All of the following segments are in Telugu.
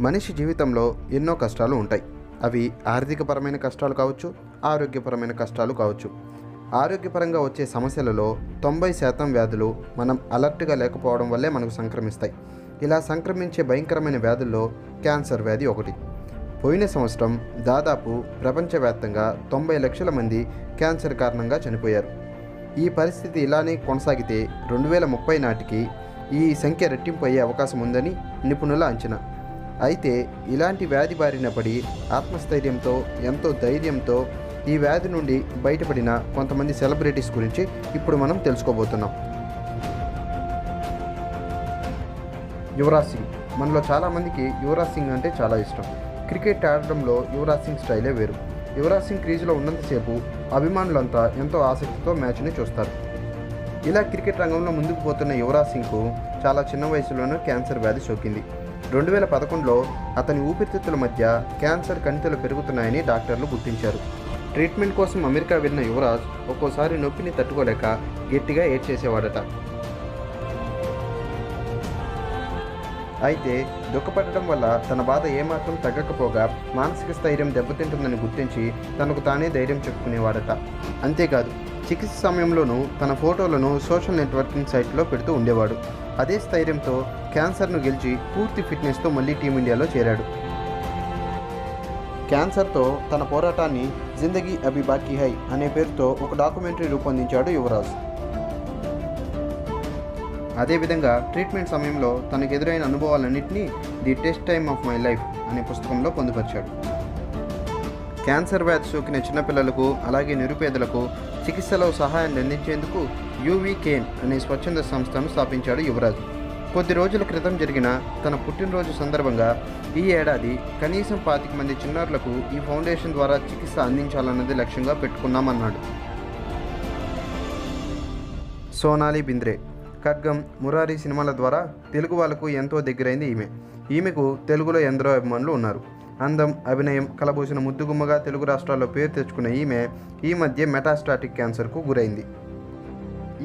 మనిషి జీవితంలో ఎన్నో కష్టాలు ఉంటాయి. అవి ఆర్థికపరమైన కష్టాలు కావచ్చు ఆరోగ్యపరమైన కష్టాలు కావచ్చు. ఆరోగ్యపరంగా వచ్చే సమస్యలలో తొంభై శాతం వ్యాధులు మనం అలర్ట్గా లేకపోవడం వల్లే మనకు సంక్రమిస్తాయి. ఇలా సంక్రమించే భయంకరమైన వ్యాధుల్లో క్యాన్సర్ వ్యాధి ఒకటి. పోయిన సంవత్సరం దాదాపు ప్రపంచవ్యాప్తంగా తొంభై లక్షల మంది క్యాన్సర్ కారణంగా చనిపోయారు. ఈ పరిస్థితి ఇలానే కొనసాగితే రెండు వేల ముప్పై నాటికి ఈ సంఖ్య రెట్టింపు అయ్యే అవకాశం ఉందని నిపుణుల అంచనా. అయితే ఇలాంటి వ్యాధి బారిన పడి ఆత్మస్థైర్యంతో ఎంతో ధైర్యంతో ఈ వ్యాధి నుండి బయటపడిన కొంతమంది సెలబ్రిటీస్ గురించి ఇప్పుడు మనం తెలుసుకోబోతున్నాం. యువరాజ్ సింగ్. మనలో చాలామందికి యువరాజ్ సింగ్ అంటే చాలా ఇష్టం. క్రికెట్ ఆడడంలో యువరాజ్ సింగ్ స్టైలే వేరు. యువరాజ్ సింగ్ క్రీజులో ఉన్నంతసేపు అభిమానులంతా ఎంతో ఆసక్తితో మ్యాచ్ని చూస్తారు. ఇలా క్రికెట్ రంగంలో ముందుకు పోతున్న యువరాజ్ సింగ్కు చాలా చిన్న వయసులోనే క్యాన్సర్ వ్యాధి సోకింది. రెండు వేల పదకొండులో అతని ఊపిరితిత్తుల మధ్య క్యాన్సర్ కణితలు పెరుగుతున్నాయని డాక్టర్లు గుర్తించారు. ట్రీట్మెంట్ కోసం అమెరికా వెళ్ళిన యువరాజ్ ఒక్కోసారి నొప్పిని తట్టుకోలేక గట్టిగా ఏడ్చేసేవాడట. అయితే దుఃఖపడటం వల్ల తన బాధ ఏమాత్రం తగ్గకపోగా మానసిక స్థైర్యం దెబ్బతింటుందని గుర్తించి తనకు తానే ధైర్యం చెప్పుకునేవాడట. అంతేకాదు చికిత్స సమయంలోనూ తన ఫోటోలను సోషల్ నెట్వర్కింగ్ సైట్లో పెడుతూ ఉండేవాడు. అదే స్థైర్యంతో క్యాన్సర్ను గెలిచి పూర్తి ఫిట్నెస్తో మళ్ళీ టీమిండియాలో చేరాడు. క్యాన్సర్తో తన పోరాటాన్ని జిందగీ అభి బాకీ హై అనే పేరుతో ఒక డాక్యుమెంటరీ రూపొందించాడు యువరాజ్. అదేవిధంగా ట్రీట్మెంట్ సమయంలో తనకు ఎదురైన అనుభవాలన్నింటినీ the test time of my life అనే పుస్తకంలో పొందుపరిచాడు. క్యాన్సర్ వ్యాధి సోకిన చిన్నపిల్లలకు అలాగే నిరుపేదలకు చికిత్సలో సహాయాన్ని అందించేందుకు యూవీ కేన్ అనే స్వచ్ఛంద సంస్థను స్థాపించాడు యువరాజ్. కొద్ది రోజుల క్రితం జరిగిన తన పుట్టినరోజు సందర్భంగా ఈ ఏడాది కనీసం పాతిక మంది చిన్నారులకు ఈ ఫౌండేషన్ ద్వారా చికిత్స అందించాలన్నది లక్ష్యంగా పెట్టుకున్నామన్నాడు. సోనాలి బింద్రే ఖడ్గం మురారి సినిమాల ద్వారా తెలుగు వాళ్ళకు ఎంతో దగ్గరైంది ఈమె. ఈమెకు తెలుగులో ఎందరో అభిమానులు ఉన్నారు. అందం అభినయం కలబూసిన ముద్దుగుమ్మగా తెలుగు రాష్ట్రాల్లో పేరు తెచ్చుకున్న ఈమె ఈ మధ్య మెటాస్టాటిక్ క్యాన్సర్కు గురైంది.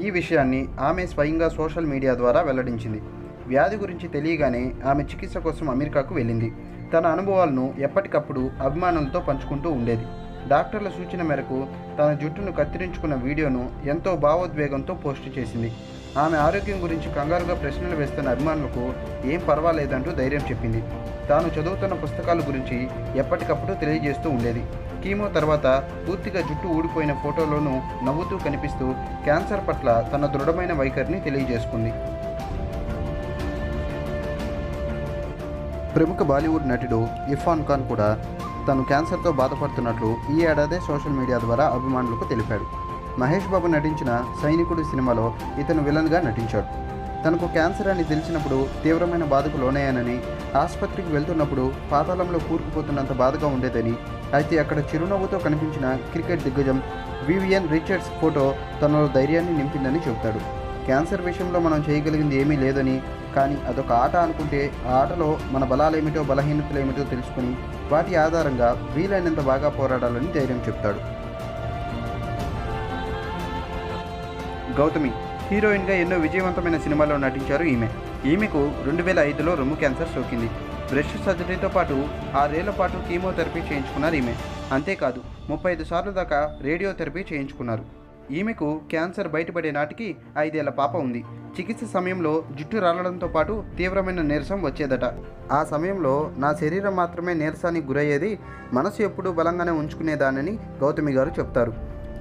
ఈ విషయాన్ని ఆమె స్వయంగా సోషల్ మీడియా ద్వారా వెల్లడించింది. వ్యాధి గురించి తెలియగానే ఆమె చికిత్స కోసం అమెరికాకు వెళ్ళింది. తన అనుభవాలను ఎప్పటికప్పుడు అభిమానులతో పంచుకుంటూ ఉండేది. డాక్టర్ల సూచన మేరకు తన జుట్టును కత్తిరించుకున్న వీడియోను ఎంతో భావోద్వేగంతో పోస్ట్ చేసింది. ఆమె ఆరోగ్యం గురించి కంగారుగా ప్రశ్నలు వేస్తున్న అభిమానులకు ఏం పర్వాలేదంటూ ధైర్యం చెప్పింది. తాను చదువుతున్న పుస్తకాల గురించి ఎప్పటికప్పుడు తెలియజేస్తూ ఉండేది. కీమో తర్వాత పూర్తిగా జుట్టు ఊడిపోయిన ఫోటోలోనూ నవ్వుతూ కనిపిస్తూ క్యాన్సర్ పట్ల తన దృఢమైన వైఖరిని తెలియజేసుకుంది. ప్రముఖ బాలీవుడ్ నటుడు ఇర్ఫాన్ ఖాన్ కూడా తను క్యాన్సర్తో బాధపడుతున్నట్లు ఈ ఏడాదే సోషల్ మీడియా ద్వారా అభిమానులకు తెలిపాడు. మహేష్ బాబు నటించిన సైనికుడు సినిమాలో ఇతను విలన్గా నటించాడు. తనకు క్యాన్సర్ అని తెలిసినప్పుడు తీవ్రమైన బాధకు లోనయ్యానని ఆసుపత్రికి వెళ్తున్నప్పుడు పాతాళంలో కూరుకుపోతున్నంత బాధగా ఉండేదని అయితే అక్కడ చిరునవ్వుతో కనిపించిన క్రికెట్ దిగ్గజం వివిఎన్ రిచర్డ్స్ ఫోటో తనలో ధైర్యాన్ని నింపిందని చెబుతాడు. క్యాన్సర్ విషయంలో మనం చేయగలిగింది ఏమీ లేదని కానీ అదొక ఆట అనుకుంటే ఆ ఆటలో మన బలాలేమిటో బలహీనతలేమిటో తెలుసుకుని వాటి ఆధారంగా వీలైనంత బాగా పోరాడాలని ధైర్యం చెప్తాడు. గౌతమి హీరోయిన్గా ఎన్నో విజయవంతమైన సినిమాల్లో నటించారు ఈమె. ఈమెకు రెండు వేల ఐదులో రొమ్ము క్యాన్సర్ సోకింది. బ్రెస్ట్ సర్జరీతో పాటు ఆరేళ్ళ పాటు కీమోథెరపీ చేయించుకున్నారు ఈమె. అంతేకాదు ముప్పై ఐదు సార్లు దాకా రేడియోథెరపీ చేయించుకున్నారు. ఈమెకు క్యాన్సర్ బయటపడే నాటికి ఐదేళ్ళ పాప ఉంది. చికిత్స సమయంలో జుట్టు రాలడంతో పాటు తీవ్రమైన నీరసం వచ్చేదట. ఆ సమయంలో నా శరీరం మాత్రమే నీరసానికి గురయ్యేది మనసు ఎప్పుడూ బలంగానే ఉంచుకునేదానని గౌతమి గారు చెప్తారు.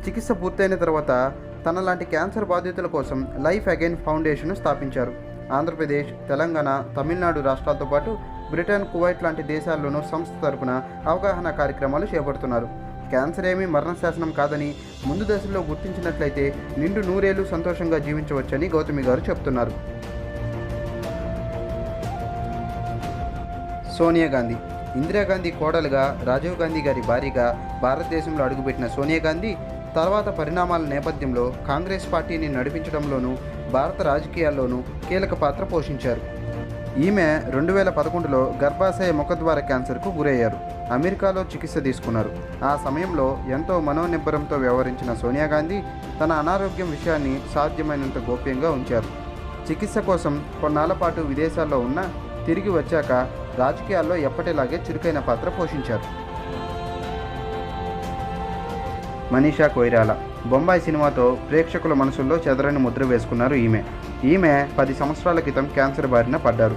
చికిత్స పూర్తయిన తర్వాత తనలాంటి క్యాన్సర్ బాధితుల కోసం లైఫ్ అగైన్ ఫౌండేషన్ స్థాపించారు. ఆంధ్రప్రదేశ్ తెలంగాణ తమిళనాడు రాష్ట్రాలతో పాటు బ్రిటన్ కువైట్ లాంటి దేశాల్లోనూ సంస్థ తరపున అవగాహన కార్యక్రమాలు చేపడుతున్నారు. క్యాన్సర్ ఏమీ మరణశాసనం కాదని ముందు దశలో గుర్తించినట్లయితే నిండు నూరేళ్ళు సంతోషంగా జీవించవచ్చని గౌతమి గారు చెప్తున్నారు. సోనియా గాంధీ. ఇందిరాగాంధీ కోడలుగా రాజీవ్ గాంధీ గారి భార్యగా భారతదేశంలో అడుగుపెట్టిన సోనియా గాంధీ తర్వాత పరిణామాల నేపథ్యంలో కాంగ్రెస్ పార్టీని నడిపించడంలోనూ భారత రాజకీయాల్లోనూ కీలక పాత్ర పోషించారు. ఈమె రెండు వేల పదకొండులో గర్భాశయ ముఖద్వార క్యాన్సర్కు గురయ్యారు. అమెరికాలో చికిత్స తీసుకున్నారు. ఆ సమయంలో ఎంతో మనోనిబ్బరంతో వ్యవహరించిన సోనియా గాంధీ తన అనారోగ్యం విషయాన్ని సాధ్యమైనంత గోప్యంగా ఉంచారు. చికిత్స కోసం కొన్నాళ్ళ పాటు విదేశాల్లో ఉన్న తిరిగి వచ్చాక రాజకీయాల్లో ఎప్పటిలాగే చురుకైన పాత్ర పోషించారు. మనీషా కొయిరాల. బొంబాయి సినిమాతో ప్రేక్షకుల మనసుల్లో చెదరని ముద్ర వేసుకున్నారు ఈమె. ఈమె పది సంవత్సరాల క్రితం క్యాన్సర్ బారిన పడ్డారు.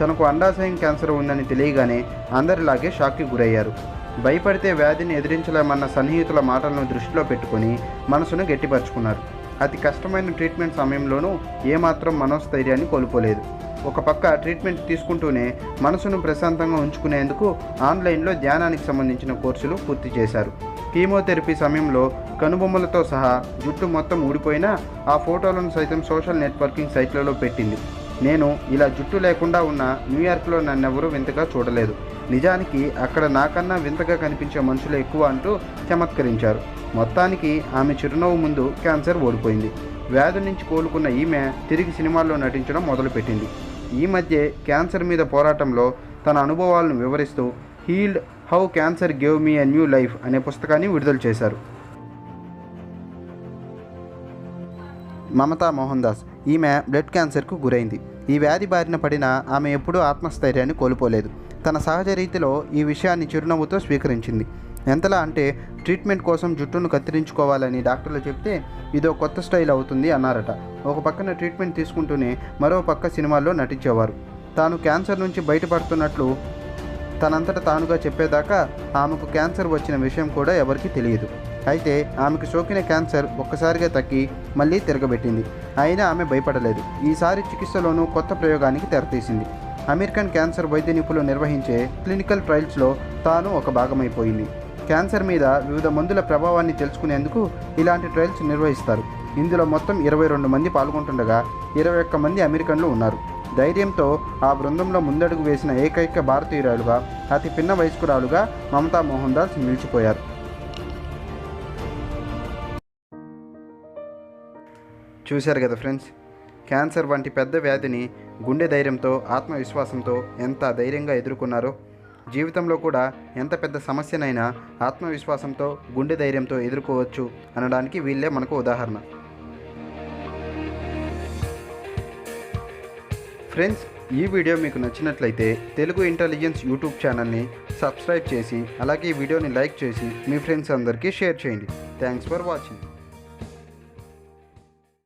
తనకు అండాశయం క్యాన్సర్ ఉందని తెలియగానే అందరిలాగే షాక్కి గురయ్యారు. భయపడితే వ్యాధిని ఎదిరించలేమన్న సన్నిహితుల మాటలను దృష్టిలో పెట్టుకుని మనసును గట్టిపరుచుకున్నారు. అతి కష్టమైన ట్రీట్మెంట్ సమయంలోనూ ఏమాత్రం మనోస్థైర్యాన్ని కోల్పోలేదు. ఒక పక్క ట్రీట్మెంట్ తీసుకుంటూనే మనసును ప్రశాంతంగా ఉంచుకునేందుకు ఆన్లైన్లో ధ్యానానికి సంబంధించిన కోర్సులు పూర్తి చేశారు. కీమోథెరపీ సమయంలో కనుబొమ్మలతో సహా జుట్టు మొత్తం ఊడిపోయినా ఆ ఫోటోలను సైతం సోషల్ నెట్వర్కింగ్ సైట్లలో పెట్టింది. నేను ఇలా జుట్టు లేకుండా ఉన్న న్యూయార్క్లో నన్నెవరూ వింతగా చూడలేదు. నిజానికి అక్కడ నాకన్నా వింతగా కనిపించే మనుషులు ఎక్కువ అంటూ చమత్కరించారు. మొత్తానికి ఆమె చిరునవ్వు ముందు క్యాన్సర్ ఓడిపోయింది. వ్యాధి నుంచి కోలుకున్న ఈమె తిరిగి సినిమాల్లో నటించడం మొదలుపెట్టింది. ఈ మధ్య క్యాన్సర్ మీద పోరాటంలో తన అనుభవాలను వివరిస్తూ healed how cancer gave me a new life అనే పుస్తకాన్ని విడుదల చేశారు. మమతా మోహన్ దాస్. ఈమె బ్లడ్ క్యాన్సర్కు గురైంది. ఈ వ్యాధి బారిన పడిన ఆమె ఎప్పుడూ ఆత్మస్థైర్యాన్ని కోల్పోలేదు. తన సహజ రీతిలో ఈ విషయాన్ని చిరునవ్వుతో స్వీకరించింది. ఎంతలా అంటే ట్రీట్మెంట్ కోసం జుట్టును కత్తిరించుకోవాలని డాక్టర్లు చెప్తే ఇదో కొత్త స్టైల్ అవుతుంది అన్నారట. ఒక పక్కన ట్రీట్మెంట్ తీసుకుంటూనే మరో పక్క సినిమాల్లో నటించేవారు. తాను క్యాన్సర్ నుంచి బయటపడుతున్నట్లు తనంతట తానుగా చెప్పేదాకా ఆమెకు క్యాన్సర్ వచ్చిన విషయం కూడా ఎవరికీ తెలియదు. అయితే ఆమెకు సోకిన క్యాన్సర్ ఒక్కసారిగా తగ్గి మళ్ళీ తిరగబెట్టింది. అయినా ఆమె భయపడలేదు. ఈసారి చికిత్సలోనూ కొత్త ప్రయోగానికి తెరతీసింది. అమెరికన్ క్యాన్సర్ వైద్య నిపుణులు నిర్వహించే క్లినికల్ ట్రయల్స్లో తాను ఒక భాగమైపోయింది. క్యాన్సర్ మీద వివిధ మందుల ప్రభావాన్ని తెలుసుకునేందుకు ఇలాంటి ట్రయల్స్ నిర్వహిస్తారు. ఇందులో మొత్తం ఇరవై రెండు మంది పాల్గొంటుండగా ఇరవై ఒక్క మంది అమెరికన్లు ఉన్నారు. ధైర్యంతో ఆ బృందంలో ముందడుగు వేసిన ఏకైక భారతీయురాలుగా అతి పిన్న వయస్కురాలుగా మమతా మోహన్ దాస్ నిలిచిపోయారు. చూశారు కదా ఫ్రెండ్స్ క్యాన్సర్ వంటి పెద్ద వ్యాధిని గుండె ధైర్యంతో ఆత్మవిశ్వాసంతో ఎంత ధైర్యంగా ఎదుర్కొన్నారో జీవితంలో కూడా ఎంత పెద్ద సమస్యనైనా ఆత్మవిశ్వాసంతో గుండె ధైర్యంతో ఎదుర్కోవచ్చు అనడానికి వీళ్ళే మనకు ఉదాహరణ. ఫ్రెండ్స్ ఈ వీడియో మీకు నచ్చినట్లయితే తెలుగు ఇంటెలిజెన్స్ యూట్యూబ్ ఛానల్ని సబ్స్క్రైబ్ చేసి అలాగే ఈ వీడియోని లైక్ చేసి మీ ఫ్రెండ్స్ అందరికీ షేర్ చేయండి. Thanks for watching.